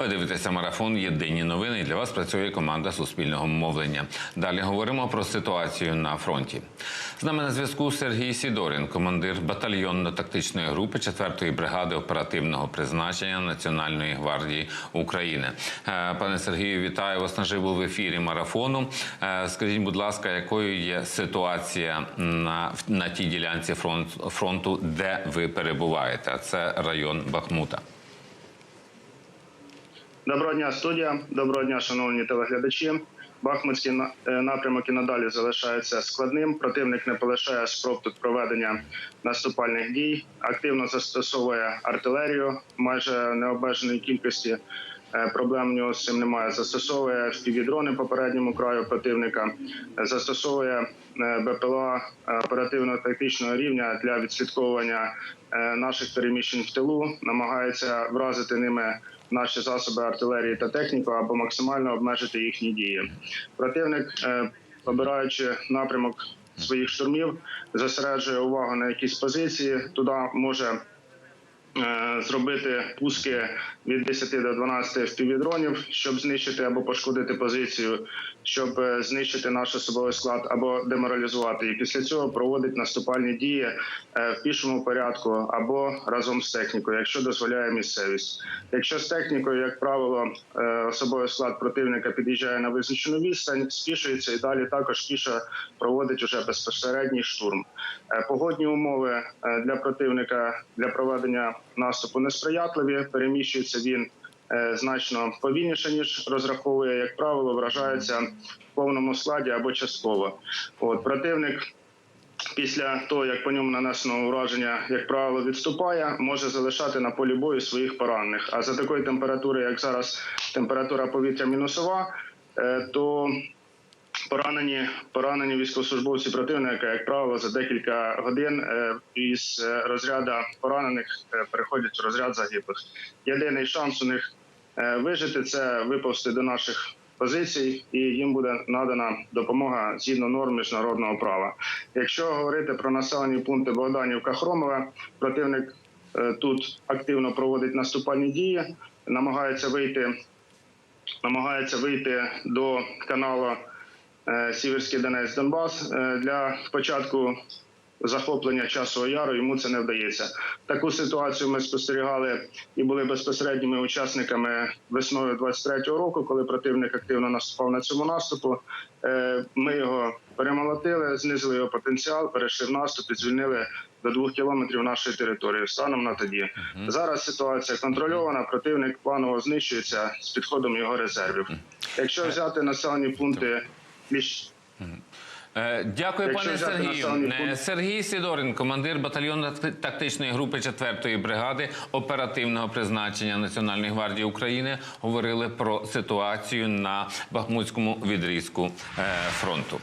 Ви дивитеся марафон Єдині новини. І для вас працює команда Суспільного мовлення. Далі говоримо про ситуацію на фронті. З нами на зв'язку Сергій Сідорін, командир батальйонно-тактичної групи 4-ї бригади оперативного призначення Національної гвардії України. Е, Пане Сергію, вітаю вас наживо в ефірі марафону. Е, Скажіть, будь ласка, якою є ситуація на, на тій ділянці фронт, фронту, де ви перебуваєте? Це район Бахмута. Доброго дня, студія. Доброго дня, шановні телеглядачі. Бахмутський е, напрямок і надалі залишається складним. Противник не полишає спроб тут проведення наступальних дій. Активно застосовує артилерію майже необмеженої кількості. Е, Проблем в нього з цим немає. Застосовує впівдрони попередньому краю противника, застосовує е, БПЛА е, оперативно-тактичного рівня для відслідковування наших переміщень в тилу, намагається вразити ними наші засоби артилерії та техніку або максимально обмежити їхні дії. Противник, обираючи напрямок своїх штурмів, зосереджує увагу на якісь позиції. Туди може зробити пуски від 10 до 12 впівдронів, щоб знищити або пошкодити позицію, щоб е, знищити наш особовий склад або деморалізувати. І після цього проводить наступальні дії е, в пішому порядку або разом з технікою, якщо дозволяє місцевість. Якщо з технікою, як правило, е, особовий склад противника під'їжджає на визначену відстань, спішується і далі також піша проводить уже безпосередній штурм. Е, Погодні умови е, для противника для проведення наступу несприятливі. Переміщується він е, значно повільніше ніж розраховує, як правило, вражається в повному складі або частково. От противник. Після того, як по ньому нанесено ураження, як правило, відступає, може залишати на полі бою своїх поранених. А за такої температури, як зараз температура повітря мінусова, е, то поранені поранені військовослужбовці противника, як правило, за декілька годин е, із е, розряду поранених е, переходять в розряд загиблих. Єдиний шанс у них вижити це виповзти до наших позицій, і їм буде надана допомога згідно норм міжнародного права. Якщо говорити про населені пункти Богданівка Хромове, противник тут активно проводить наступальні дії, намагається вийти, намагається вийти до каналу Сіверський Донець Донбас е, для початку захоплення часового яру йому це не вдається. Таку ситуацію ми спостерігали і були безпосередніми учасниками весною 23-го року, коли противник активно наступав на цьому наступу. Е, Ми його перемолотили, знизили його потенціал, перейшли в наступ і звільнили до двох кілометрів нашої території. Станом на тоді зараз ситуація контрольована. Противник планово знищується з підходом його резервів. Якщо взяти населені пункти більш Е, Дякую, пане Сергію. Е, Сергій Сідорин, командир батальйону тактичної групи 4-ї бригади оперативного призначення Національної гвардії України, говорили про ситуацію на Бахмутському відрізку е, фронту.